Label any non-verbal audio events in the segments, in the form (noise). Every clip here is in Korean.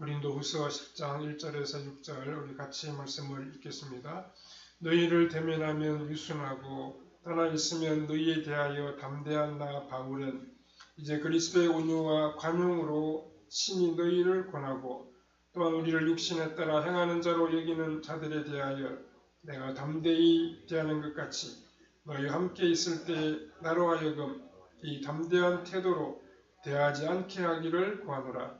고린도 후서 10장 1절에서 6절 우리 같이 말씀을 읽겠습니다. 너희를 대면하면 유순하고 떠나 있으면 너희에 대하여 담대한 나 바울은 이제 그리스도의 온유와 관용으로 신이 너희를 권하고 또한 우리를 육신에 따라 행하는 자로 여기는 자들에 대하여 내가 담대히 대하는 것 같이 너희 함께 있을 때 나로 하여금 이 담대한 태도로 대하지 않게 하기를 구하노라.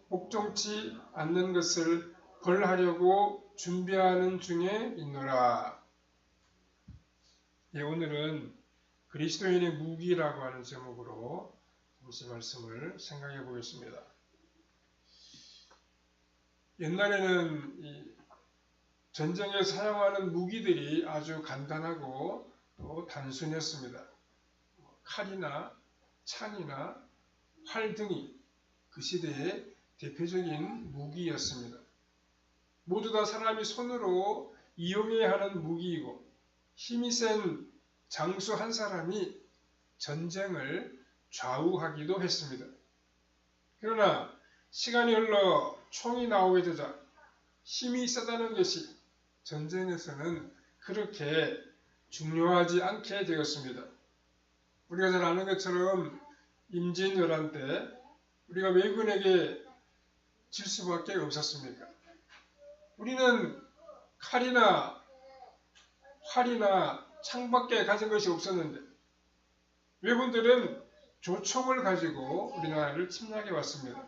복종치 않는 것을 벌하려고 준비하는 중에 있노라. 예, 오늘은 그리스도인의 무기라고 하는 제목으로 잠시 말씀을 생각해 보겠습니다. 옛날에는 전쟁에 사용하는 무기들이 아주 간단하고 또 단순했습니다. 칼이나 창이나 활 등이 그 시대의 대표적인 무기였습니다. 모두 다 사람이 손으로 이용해야 하는 무기이고 힘이 센 장수 한 사람이 전쟁을 좌우하기도 했습니다. 그러나 시간이 흘러 총이 나오게 되자 힘이 세다는 것이 전쟁에서는 그렇게 중요하지 않게 되었습니다. 우리가 잘 아는 것처럼 임진왜란 때 우리가 외군에게 질 수밖에 없었습니까? 우리는 칼이나 활이나 창밖에 가진 것이 없었는데 외군들은 조총을 가지고 우리나라를 침략해 왔습니다.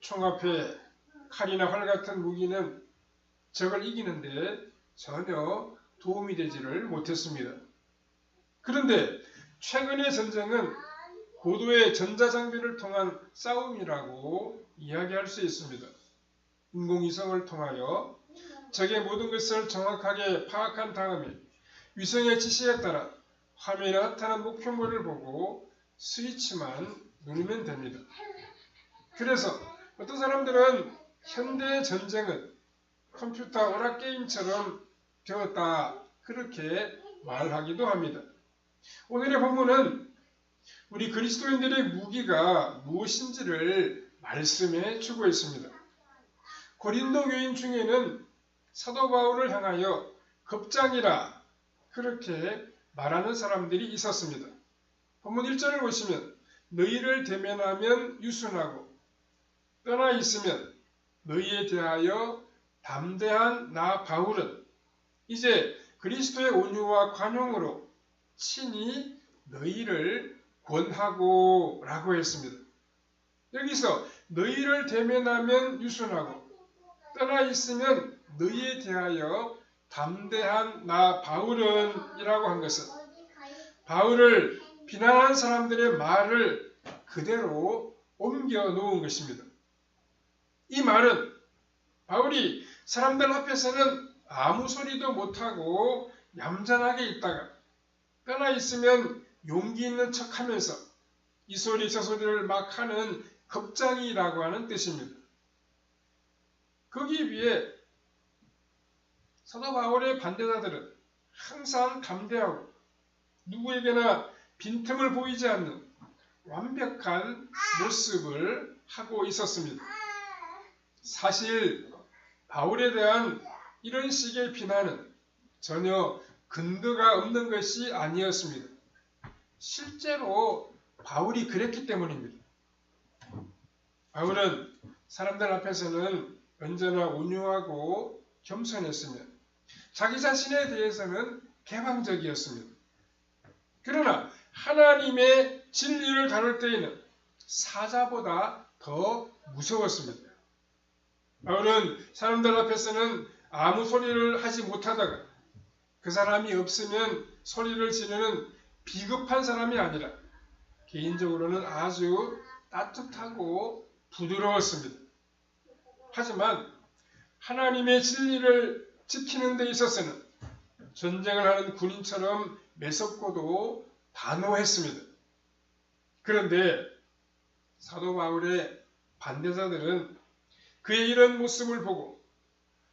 총 앞에 칼이나 활 같은 무기는 적을 이기는데 전혀 도움이 되지를 못했습니다. 그런데 최근의 전쟁은 고도의 전자장비를 통한 싸움이라고 이야기할 수 있습니다. 인공위성을 통하여 적의 모든 것을 정확하게 파악한 다음에 위성의 지시에 따라 화면에 나타난 목표물을 보고 스위치만 누르면 됩니다. 그래서 어떤 사람들은 현대 전쟁은 컴퓨터 오락게임처럼 되었다 그렇게 말하기도 합니다. 오늘의 본문은 우리 그리스도인들의 무기가 무엇인지를 말씀해 주고 있습니다. 고린도 교인 중에는 사도 바울을 향하여 겁장이라 그렇게 말하는 사람들이 있었습니다. 본문 1절을 보시면 너희를 대면하면 유순하고 떠나 있으면 너희에 대하여 담대한 나 바울은 이제 그리스도의 온유와 관용으로 친히 너희를 권하고 라고 했습니다. 여기서 너희를 대면하면 유순하고 떠나 있으면 너희에 대하여 담대한 나 바울은 이라고 한 것은 바울을 비난한 사람들의 말을 그대로 옮겨 놓은 것입니다. 이 말은 바울이 사람들 앞에서는 아무 소리도 못하고 얌전하게 있다가 떠나 있으면 용기 있는 척 하면서 이 소리 저 소리를 막 하는 겁장이라고 하는 뜻입니다. 거기에 비해 사도 바울의 반대자들은 항상 담대하고 누구에게나 빈틈을 보이지 않는 완벽한 모습을 하고 있었습니다. 사실 바울에 대한 이런 식의 비난은 전혀 근거가 없는 것이 아니었습니다. 실제로 바울이 그랬기 때문입니다. 바울은 사람들 앞에서는 언제나 온유하고 겸손했으며 자기 자신에 대해서는 개방적이었습니다. 그러나 하나님의 진리를 다룰 때에는 사자보다 더 무서웠습니다. 바울은 사람들 앞에서는 아무 소리를 하지 못하다가 그 사람이 없으면 소리를 지르는 비급한 사람이 아니라 개인적으로는 아주 따뜻하고 부드러웠습니다. 하지만 하나님의 진리를 지키는 데 있어서는 전쟁을 하는 군인처럼 매섭고도 단호했습니다. 그런데 사도 바울의 반대자들은 그의 이런 모습을 보고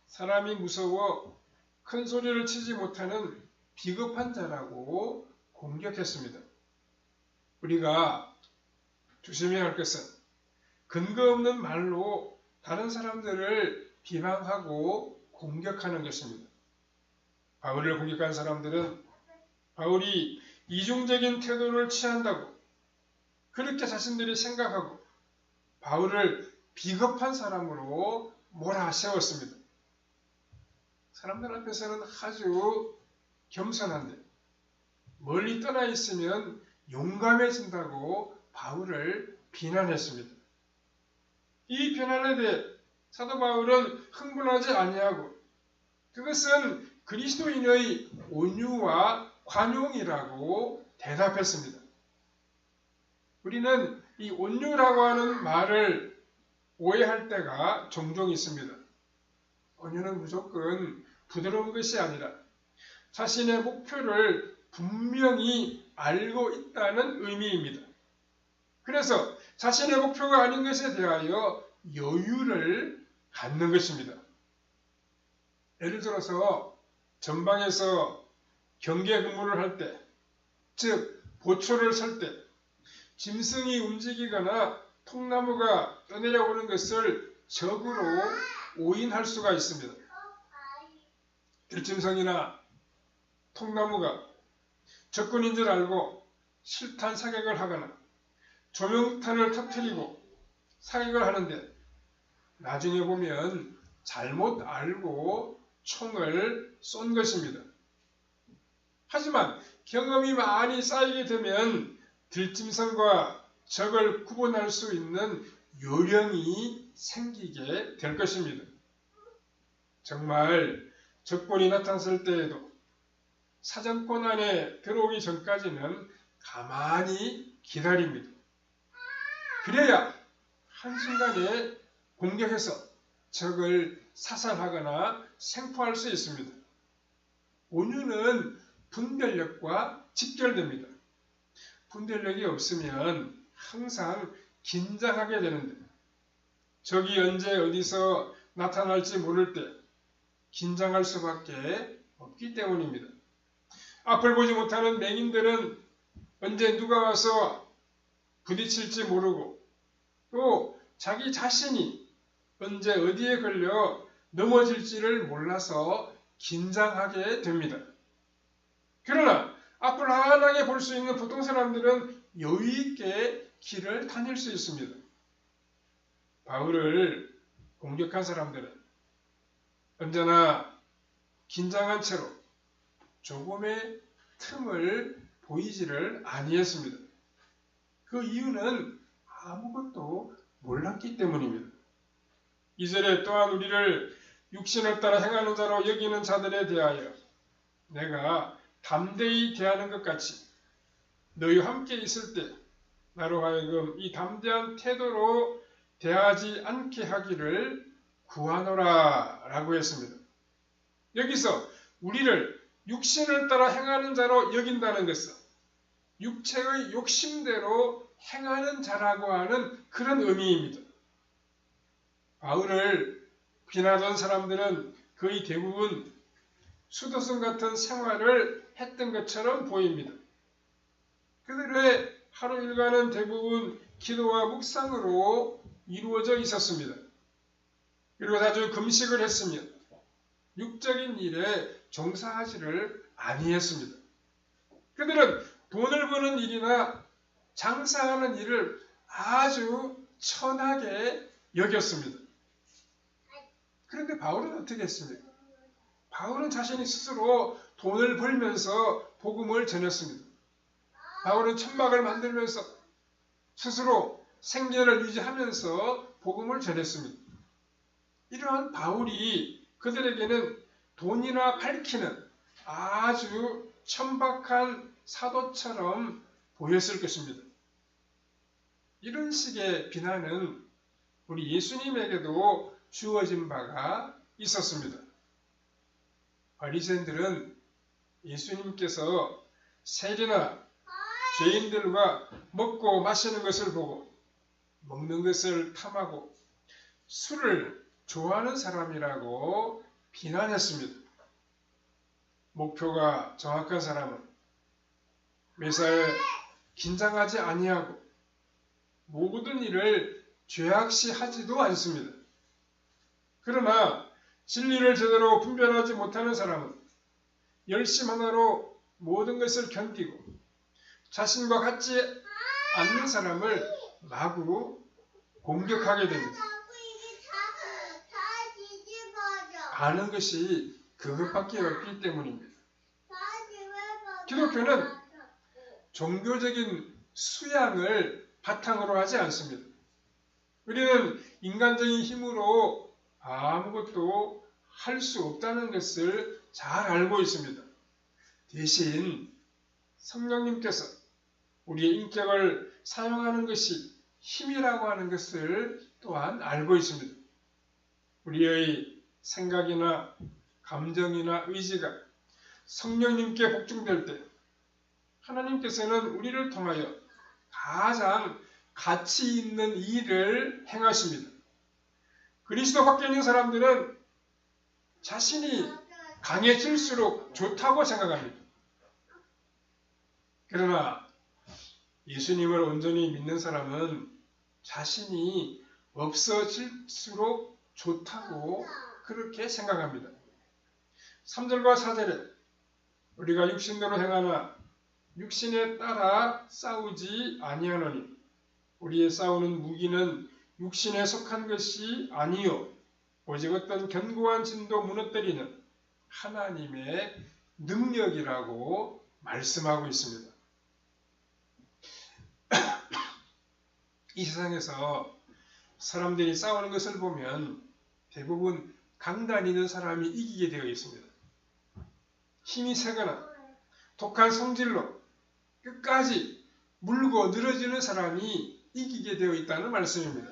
사람이 무서워 큰 소리를 치지 못하는 비겁한 자라고 공격했습니다. 우리가 조심해야 할 것은 근거 없는 말로 다른 사람들을 비방하고 공격하는 것입니다. 바울을 공격한 사람들은 바울이 이중적인 태도를 취한다고 그렇게 자신들이 생각하고 바울을 비겁한 사람으로 몰아세웠습니다. 사람들 앞에서는 아주 겸손한데 멀리 떠나 있으면 용감해진다고 바울을 비난했습니다. 이 비난에 대해 사도 바울은 흥분하지 아니하고 그것은 그리스도인의 온유와 관용이라고 대답했습니다. 우리는 이 온유라고 하는 말을 오해할 때가 종종 있습니다. 온유는 무조건 부드러운 것이 아니라 자신의 목표를 분명히 알고 있다는 의미입니다. 그래서 자신의 목표가 아닌 것에 대하여 여유를 갖는 것입니다. 예를 들어서 전방에서 경계 근무를 할 때, 즉 보초를 설 때, 짐승이 움직이거나 통나무가 떠내려오는 것을 적으로 오인할 수가 있습니다. 들짐승이나 통나무가 적군인 줄 알고 실탄 사격을 하거나 조명탄을 터뜨리고 사격을 하는데 나중에 보면 잘못 알고 총을 쏜 것입니다. 하지만 경험이 많이 쌓이게 되면 들짐승과 적을 구분할 수 있는 요령이 생기게 될 것입니다. 정말 적군이 나타났을 때에도 사정권 안에 들어오기 전까지는 가만히 기다립니다. 그래야 한순간에 공격해서 적을 사살하거나 생포할 수 있습니다. 온유는 분별력과 직결됩니다. 분별력이 없으면 항상 긴장하게 되는데 적이 언제 어디서 나타날지 모를 때 긴장할 수밖에 없기 때문입니다. 앞을 보지 못하는 맹인들은 언제 누가 와서 부딪힐지 모르고 또 자기 자신이 언제 어디에 걸려 넘어질지를 몰라서 긴장하게 됩니다. 그러나 앞을 환하게 볼 수 있는 보통 사람들은 여유 있게 길을 다닐 수 있습니다. 바울을 공격한 사람들은 언제나 긴장한 채로 조금의 틈을 보이지를 아니했습니다. 그 이유는 아무것도 몰랐기 때문입니다. 이절에 또한 우리를 육신을 따라 행하는 자로 여기는 자들에 대하여 내가 담대히 대하는 것 같이 너희와 함께 있을 때 나로 하여금 이 담대한 태도로 대하지 않게 하기를 구하노라 라고 했습니다. 여기서 우리를 육신을 따라 행하는 자로 여긴다는 것은 육체의 욕심대로 행하는 자라고 하는 그런 의미입니다. 바울을 비난하던 사람들은 거의 대부분 수도승 같은 생활을 했던 것처럼 보입니다. 그들의 하루 일과는 대부분 기도와 묵상으로 이루어져 있었습니다. 그리고 아주 금식을 했으며 육적인 일에 종사하지를 아니했습니다. 그들은 돈을 버는 일이나 장사하는 일을 아주 천하게 여겼습니다. 그런데 바울은 어떻게 했습니까? 바울은 자신이 스스로 돈을 벌면서 복음을 전했습니다. 바울은 천막을 만들면서 스스로 생계를 유지하면서 복음을 전했습니다. 이러한 바울이 그들에게는 돈이나 밝히는 아주 천박한 사도처럼 보였을 것입니다. 이런 식의 비난은 우리 예수님에게도 주어진 바가 있었습니다. 바리새인들은 예수님께서 세리나 죄인들과 먹고 마시는 것을 보고 먹는 것을 탐하고 술을 좋아하는 사람이라고 비난했습니다. 목표가 정확한 사람은 매사에 긴장하지 아니하고 모든 일을 죄악시 하지도 않습니다. 그러나 진리를 제대로 분별하지 못하는 사람은 열심 하나로 모든 것을 견디고 자신과 같지 않는 사람을 마구 공격하게 됩니다. 아는 것이 그것밖에 없기 때문입니다. 기독교는 종교적인 수양을 바탕으로 하지 않습니다. 우리는 인간적인 힘으로 아무것도 할 수 없다는 것을 잘 알고 있습니다. 대신 성령님께서 우리의 인격을 사용하는 것이 힘이라고 하는 것을 또한 알고 있습니다. 우리의 생각이나 감정이나 의지가 성령님께 복종될 때 하나님께서는 우리를 통하여 가장 가치 있는 일을 행하십니다. 그리스도 밖에 있는 사람들은 자신이 강해질수록 좋다고 생각합니다. 그러나 예수님을 온전히 믿는 사람은 자신이 없어질수록 좋다고 그렇게 생각합니다. 3절과 4절에 우리가 육신대로 행하나 육신에 따라 싸우지 아니하노니 우리의 싸우는 무기는 육신에 속한 것이 아니요 오직 어떤 견고한 진도 무너뜨리는 하나님의 능력이라고 말씀하고 있습니다. (clears throat) 이 세상에서 사람들이 싸우는 것을 보면 대부분 강단 있는 사람이 이기게 되어 있습니다. 힘이 세거나 독한 성질로 끝까지 물고 늘어지는 사람이 이기게 되어 있다는 말씀입니다.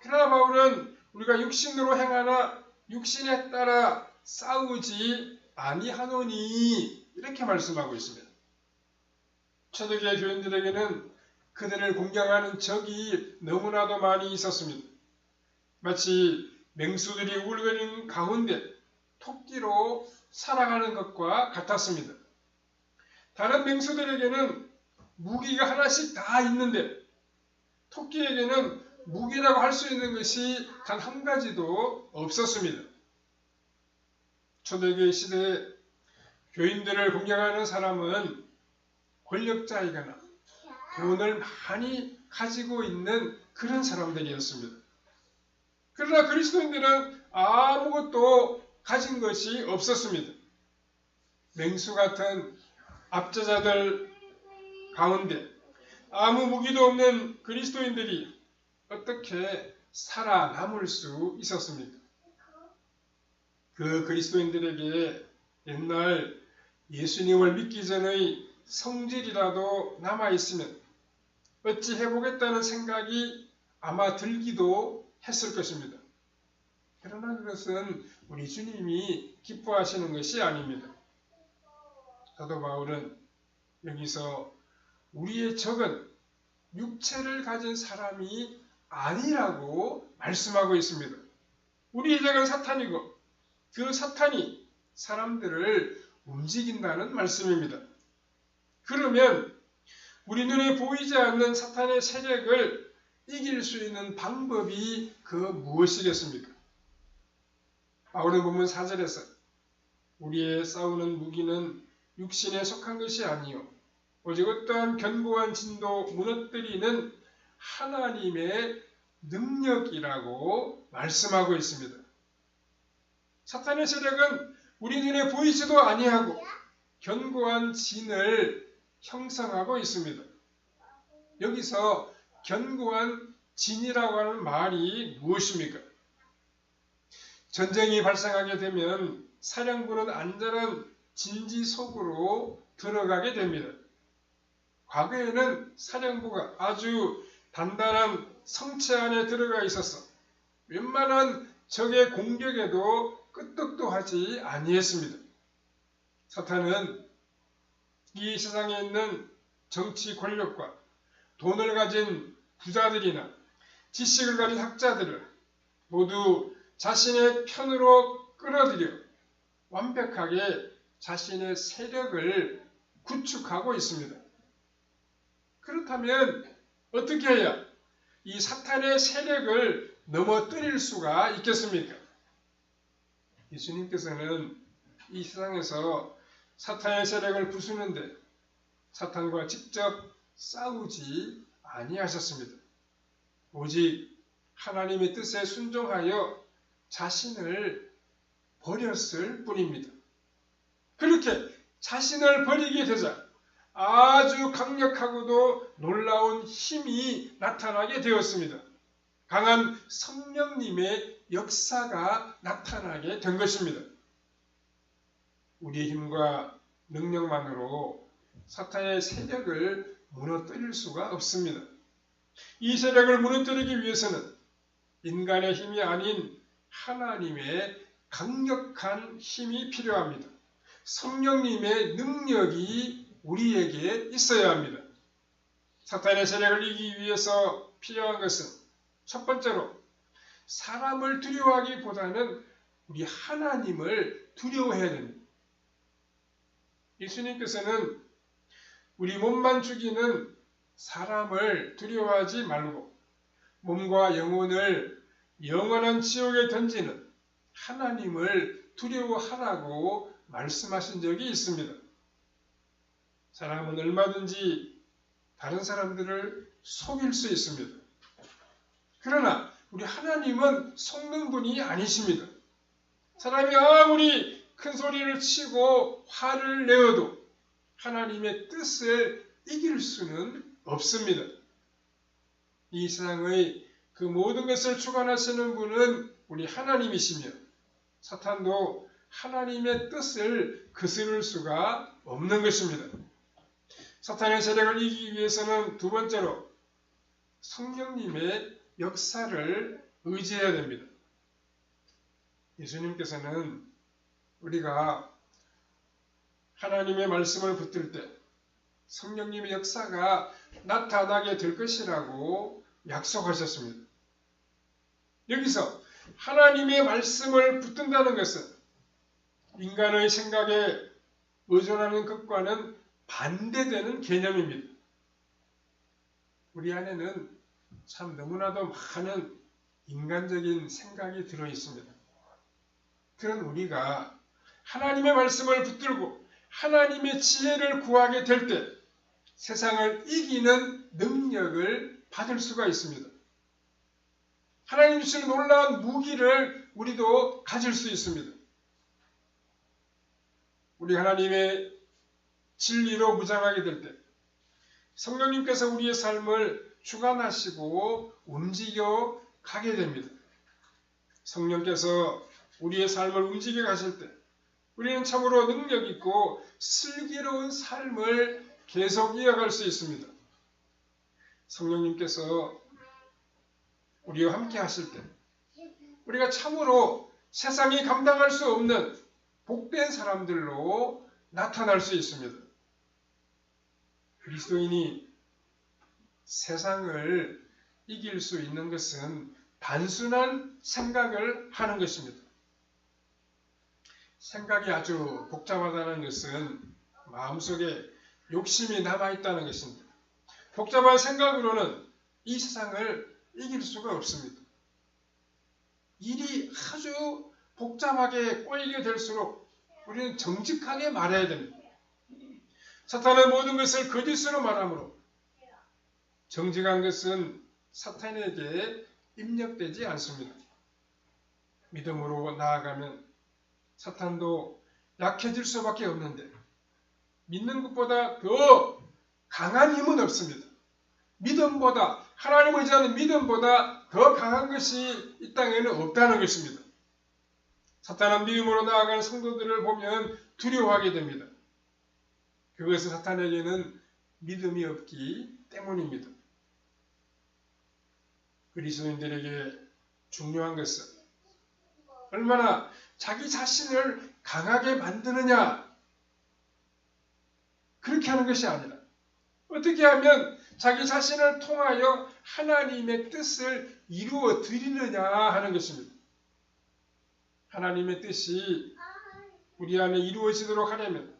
그러나 바울은 우리가 육신으로 행하나 육신에 따라 싸우지 아니하노니 이렇게 말씀하고 있습니다. 초대교회 교인들에게는 그들을 공격하는 적이 너무나도 많이 있었습니다. 마치 맹수들이 울거리는 가운데 토끼로 살아가는 것과 같았습니다. 다른 맹수들에게는 무기가 하나씩 다 있는데 토끼에게는 무기라고 할 수 있는 것이 단 한 가지도 없었습니다. 초대교회 시대에 교인들을 공격하는 사람은 권력자이거나 돈을 많이 가지고 있는 그런 사람들이었습니다. 그러나 그리스도인들은 아무것도 가진 것이 없었습니다. 맹수 같은 압제자들 가운데 아무 무기도 없는 그리스도인들이 어떻게 살아남을 수 있었습니까? 그 그리스도인들에게 옛날 예수님을 믿기 전의 성질이라도 남아있으면 어찌 해보겠다는 생각이 아마 들기도 했을 것입니다. 그러나 그것은 우리 주님이 기뻐하시는 것이 아닙니다. 사도 바울은 여기서 우리의 적은 육체를 가진 사람이 아니라고 말씀하고 있습니다. 우리의 적은 사탄이고 그 사탄이 사람들을 움직인다는 말씀입니다. 그러면 우리 눈에 보이지 않는 사탄의 세력을 이길 수 있는 방법이 그 무엇이겠습니까? 바울은 본문 4절에서 우리의 싸우는 무기는 육신에 속한 것이 아니요 오직 어떠한 견고한 진도 무너뜨리는 하나님의 능력이라고 말씀하고 있습니다. 사탄의 세력은 우리 눈에 보이지도 아니하고 견고한 진을 형성하고 있습니다. 여기서 견고한 진이라고 하는 말이 무엇입니까? 전쟁이 발생하게 되면 사령부는 안전한 진지 속으로 들어가게 됩니다. 과거에는 사령부가 아주 단단한 성체 안에 들어가 있어서 웬만한 적의 공격에도 끄떡도 하지 아니했습니다. 사탄은 이 세상에 있는 정치 권력과 돈을 가진 부자들이나 지식을 가진 학자들을 모두 자신의 편으로 끌어들여 완벽하게 자신의 세력을 구축하고 있습니다. 그렇다면 어떻게 해야 이 사탄의 세력을 넘어뜨릴 수가 있겠습니까? 예수님께서는 이 세상에서 사탄의 세력을 부수는데 사탄과 직접 싸우지 아니하셨습니다. 오직 하나님의 뜻에 순종하여 자신을 버렸을 뿐입니다. 그렇게 자신을 버리게 되자 아주 강력하고도 놀라운 힘이 나타나게 되었습니다. 강한 성령님의 역사가 나타나게 된 것입니다. 우리의 힘과 능력만으로 사탄의 세력을 무너뜨릴 수가 없습니다. 이 세력을 무너뜨리기 위해서는 인간의 힘이 아닌 하나님의 강력한 힘이 필요합니다. 성령님의 능력이 우리에게 있어야 합니다. 사탄의 세력을 이기기 위해서 필요한 것은 첫 번째로 사람을 두려워하기보다는 우리 하나님을 두려워해야 됩니다. 예수님께서는 우리 몸만 죽이는 사람을 두려워하지 말고 몸과 영혼을 영원한 지옥에 던지는 하나님을 두려워하라고 말씀하신 적이 있습니다. 사람은 얼마든지 다른 사람들을 속일 수 있습니다. 그러나 우리 하나님은 속는 분이 아니십니다. 사람이 아무리 큰 소리를 치고 화를 내어도 하나님의 뜻을 이길 수는 없습니다. 이 세상의 그 모든 것을 주관하시는 분은 우리 하나님이시며 사탄도 하나님의 뜻을 거스를 수가 없는 것입니다. 사탄의 세력을 이기기 위해서는 두 번째로 성령님의 역사를 의지해야 됩니다. 예수님께서는 우리가 하나님의 말씀을 붙들 때 성령님의 역사가 나타나게 될 것이라고 약속하셨습니다. 여기서 하나님의 말씀을 붙든다는 것은 인간의 생각에 의존하는 것과는 반대되는 개념입니다. 우리 안에는 참 너무나도 많은 인간적인 생각이 들어 있습니다. 그런 우리가 하나님의 말씀을 붙들고 하나님의 지혜를 구하게 될 때 세상을 이기는 능력을 받을 수가 있습니다. 하나님 주시는 놀라운 무기를 우리도 가질 수 있습니다. 우리 하나님의 진리로 무장하게 될 때 성령님께서 우리의 삶을 주관하시고 움직여 가게 됩니다. 성령께서 우리의 삶을 움직여 가실 때 우리는 참으로 능력 있고 슬기로운 삶을 계속 이어갈 수 있습니다. 성령님께서 우리와 함께 하실 때 우리가 참으로 세상이 감당할 수 없는 복된 사람들로 나타날 수 있습니다. 그리스도인이 세상을 이길 수 있는 것은 단순한 생각을 하는 것입니다. 생각이 아주 복잡하다는 것은 마음속에 욕심이 남아있다는 것입니다. 복잡한 생각으로는 이 세상을 이길 수가 없습니다. 일이 아주 복잡하게 꼬이게 될수록 우리는 정직하게 말해야 됩니다. 사탄은 모든 것을 거짓으로 말하므로 정직한 것은 사탄에게 입력되지 않습니다. 믿음으로 나아가면 사탄도 약해질 수밖에 없는데 믿는 것보다 더 강한 힘은 없습니다. 믿음보다 하나님을 의지하는 믿음보다 더 강한 것이 이 땅에는 없다는 것입니다. 사탄은 믿음으로 나아가는 성도들을 보면 두려워하게 됩니다. 그것은 사탄에게는 믿음이 없기 때문입니다. 그리스도인들에게 중요한 것은 얼마나 자기 자신을 강하게 만드느냐 그렇게 하는 것이 아니라 어떻게 하면 자기 자신을 통하여 하나님의 뜻을 이루어 드리느냐 하는 것입니다. 하나님의 뜻이 우리 안에 이루어지도록 하려면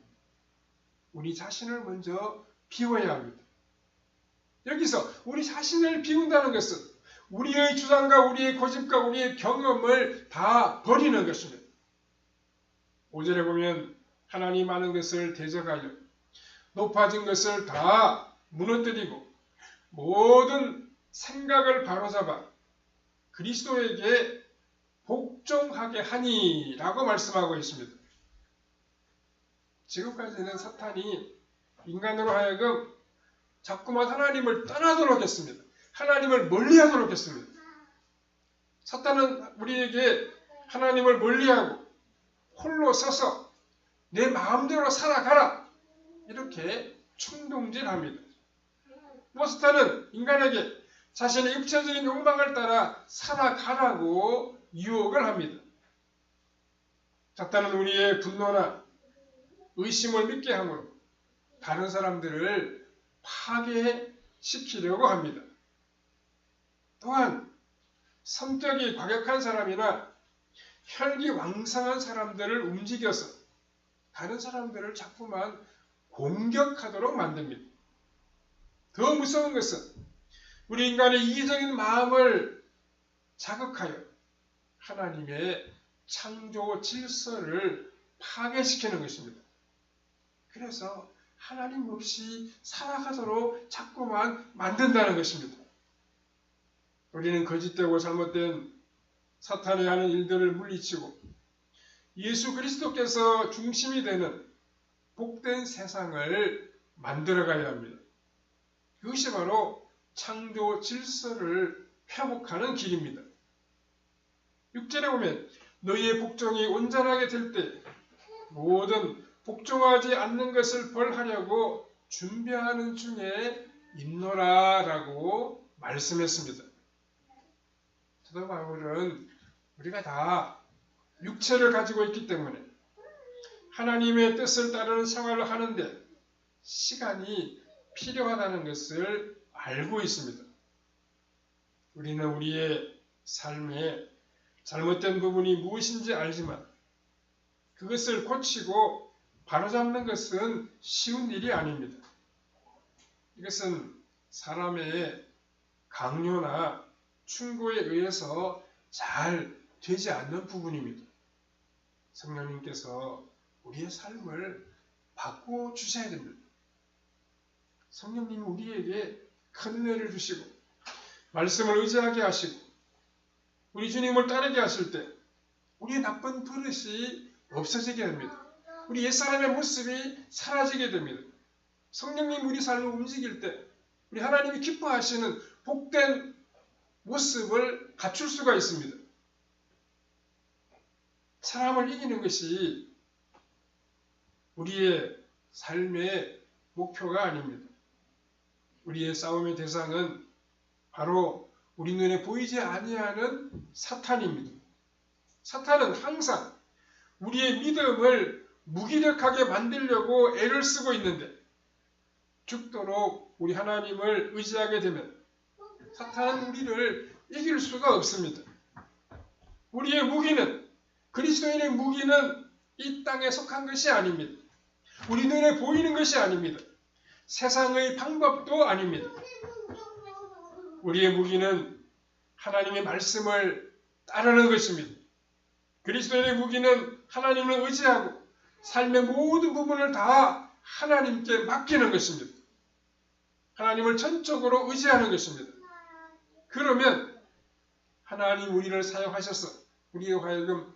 우리 자신을 먼저 비워야 합니다. 여기서 우리 자신을 비운다는 것은 우리의 주장과 우리의 고집과 우리의 경험을 다 버리는 것입니다. 5절에 보면 하나님 많은 것을 대적하여 높아진 것을 다 무너뜨리고 모든 생각을 바로잡아 그리스도에게 복종하게 하니라고 말씀하고 있습니다. 지금까지는 사탄이 인간으로 하여금 자꾸만 하나님을 떠나도록 했습니다. 하나님을 멀리하도록 했습니다. 사탄은 우리에게 하나님을 멀리하고 홀로 서서 내 마음대로 살아가라 이렇게 충동질합니다. 모스타는 인간에게 자신의 육체적인 욕망을 따라 살아가라고 유혹을 합니다. 사탄은 우리의 분노나 의심을 믿게 하므로 다른 사람들을 파괴시키려고 합니다. 또한 성격이 과격한 사람이나 혈기 왕성한 사람들을 움직여서 다른 사람들을 자꾸만 공격하도록 만듭니다. 더 무서운 것은 우리 인간의 이기적인 마음을 자극하여 하나님의 창조 질서를 파괴시키는 것입니다. 그래서 하나님 없이 살아가도록 자꾸만 만든다는 것입니다. 우리는 거짓되고 잘못된 사탄이 하는 일들을 물리치고 예수 그리스도께서 중심이 되는 복된 세상을 만들어가야 합니다. 그것이 바로 창조 질서를 회복하는 길입니다. 6절에 보면 너희의 복종이 온전하게 될 때 모든 복종하지 않는 것을 벌하려고 준비하는 중에 있노라라고 말씀했습니다. 사도 바울은 우리가 다 육체를 가지고 있기 때문에 하나님의 뜻을 따르는 생활을 하는데 시간이 필요하다는 것을 알고 있습니다. 우리는 우리의 삶에 잘못된 부분이 무엇인지 알지만 그것을 고치고 바로잡는 것은 쉬운 일이 아닙니다. 이것은 사람의 강요나 충고에 의해서 잘 되지 않는 부분입니다. 성령님께서 우리의 삶을 바꿔 주셔야 됩니다. 성령님이 우리에게 큰 은혜를 주시고 말씀을 의지하게 하시고 우리 주님을 따르게 하실 때 우리의 나쁜 버릇이 없어지게 됩니다. 우리 옛사람의 모습이 사라지게 됩니다. 성령님 우리 삶을 움직일 때 우리 하나님이 기뻐하시는 복된 모습을 갖출 수가 있습니다. 사람을 이기는 것이 우리의 삶의 목표가 아닙니다. 우리의 싸움의 대상은 바로 우리 눈에 보이지 아니하는 사탄입니다. 사탄은 항상 우리의 믿음을 무기력하게 만들려고 애를 쓰고 있는데 죽도록 우리 하나님을 의지하게 되면 사탄은 우리를 이길 수가 없습니다. 우리의 무기는 그리스도인의 무기는 이 땅에 속한 것이 아닙니다. 우리 눈에 보이는 것이 아닙니다. 세상의 방법도 아닙니다. 우리의 무기는 하나님의 말씀을 따르는 것입니다. 그리스도인의 무기는 하나님을 의지하고 삶의 모든 부분을 다 하나님께 맡기는 것입니다. 하나님을 전적으로 의지하는 것입니다. 그러면 하나님 우리를 사용하셔서 우리의 하여금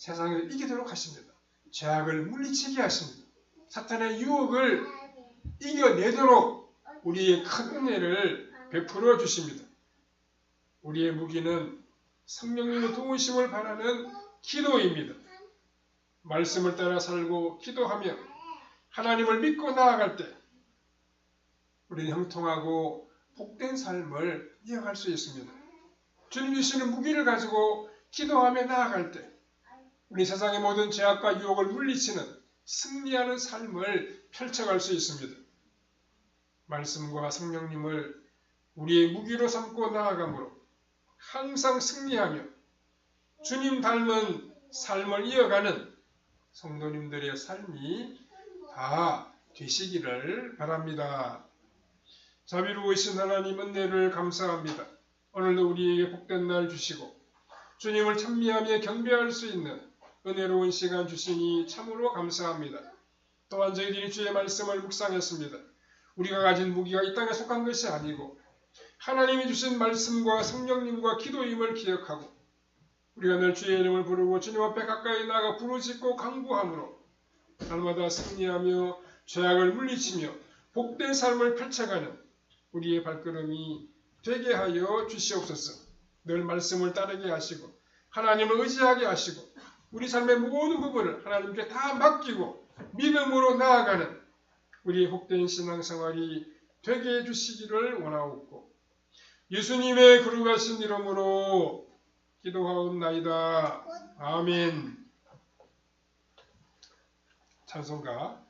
세상을 이기도록 하십니다. 죄악을 물리치게 하십니다. 사탄의 유혹을 이겨내도록 우리의 큰 은혜를 베풀어 주십니다. 우리의 무기는 성령님의 도우심을 바라는 기도입니다. 말씀을 따라 살고 기도하며 하나님을 믿고 나아갈 때 우리는 형통하고 복된 삶을 이어갈 수 있습니다. 주님 주시는 무기를 가지고 기도하며 나아갈 때 우리 세상의 모든 죄악과 유혹을 물리치는 승리하는 삶을 펼쳐갈 수 있습니다. 말씀과 성령님을 우리의 무기로 삼고 나아가므로 항상 승리하며 주님 닮은 삶을 이어가는 성도님들의 삶이 다 되시기를 바랍니다. 자비로우신 하나님 은혜를 감사합니다. 오늘도 우리에게 복된 날 주시고 주님을 찬미하며 경배할 수 있는 은혜로운 시간 주시니 참으로 감사합니다. 또한 저희들이 주의 말씀을 묵상했습니다. 우리가 가진 무기가 이 땅에 속한 것이 아니고 하나님이 주신 말씀과 성령님과 기도임을 기억하고 우리가 늘 주의 이름을 부르고 주님 앞에 가까이 나가 부르짖고 강구함으로 날마다 승리하며 죄악을 물리치며 복된 삶을 펼쳐가는 우리의 발걸음이 되게 하여 주시옵소서. 늘 말씀을 따르게 하시고 하나님을 의지하게 하시고 우리 삶의 모든 부분을 하나님께 다 맡기고 믿음으로 나아가는 우리의 복된 신앙생활이 되게 해주시기를 원하옵고 예수님의 거룩하신 이름으로 기도하옵나이다. 아멘 찬송가